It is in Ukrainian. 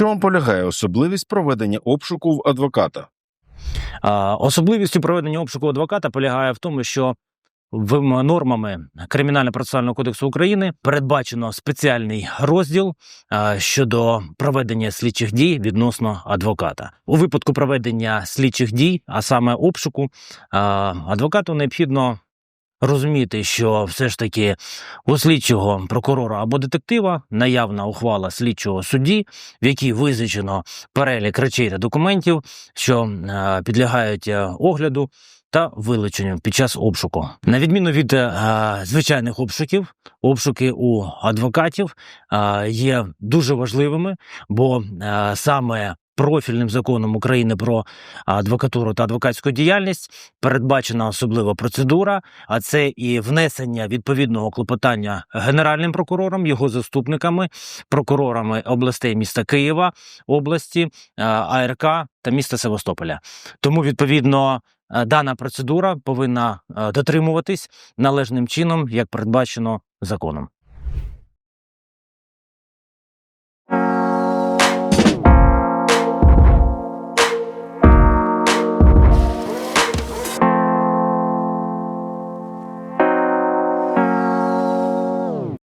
чому полягає особливість проведення обшуку в адвоката? Особливістю проведення обшуку адвоката полягає в тому, що нормами Кримінально-процесуального кодексу України передбачено спеціальний розділ щодо проведення слідчих дій відносно адвоката. У випадку проведення слідчих дій, а саме обшуку, адвокату необхідно розуміти, що все ж таки у слідчого прокурора або детектива наявна ухвала слідчого судді, в якій визначено перелік речей та документів, що е, підлягають е, огляду та вилученню під час обшуку. На відміну від е, звичайних обшуків, обшуки у адвокатів е, є дуже важливими, бо е, саме профільним законом України про адвокатуру та адвокатську діяльність передбачена особлива процедура, а це і внесення відповідного клопотання генеральним прокурором, його заступниками, прокурорами областей міста Києва, області, е, АРК та міста Севастополя. Тому відповідно. е, Дана процедура повинна е, дотримуватись належним чином, як передбачено законом.